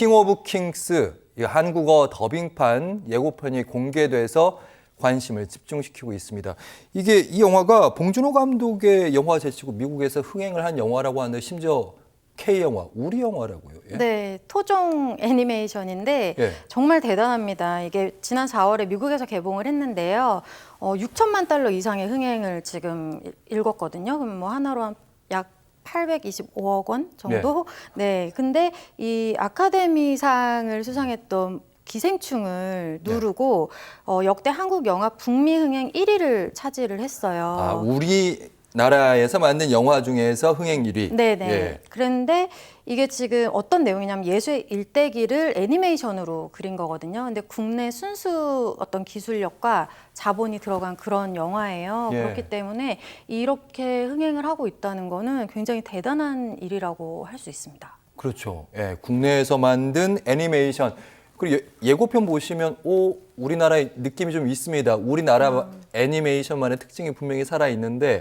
킹 오브 킹스 이 한국어 더빙판 예고편이 공개돼서 관심을 집중시키고 있습니다. 이게 이 영화가 봉준호 감독의 영화 제치고 미국에서 흥행을 한 영화라고 하는데 심지어 K 영화, 우리 영화라고요. 예? 네, 토종 애니메이션인데 예. 정말 대단합니다. 이게 지난 4월에 미국에서 개봉을 했는데요. 어, 6천만 달러 이상의 흥행을 지금 일- 읽었거든요. 그럼 뭐 하나로 한약 825억 원 정도? 네. 근데 이 아카데미상을 수상했던 기생충을 네. 누르고 어, 역대 한국 영화 북미 흥행 1위를 차지를 했어요. 아, 우리 나라에서 만든 영화 중에서 흥행 1위. 네네. 예. 그런데 이게 지금 어떤 내용이냐면 예수의 일대기를 애니메이션으로 그린 거거든요. 근데 국내 순수 어떤 기술력과 자본이 들어간 그런 영화예요. 예. 그렇기 때문에 이렇게 흥행을 하고 있다는 거는 굉장히 대단한 일이라고 할 수 있습니다. 그렇죠. 예, 국내에서 만든 애니메이션. 그리고 예- 예고편 보시면 오 우리나라의 느낌이 좀 있습니다. 우리나라 애니메이션만의 특징이 분명히 살아 있는데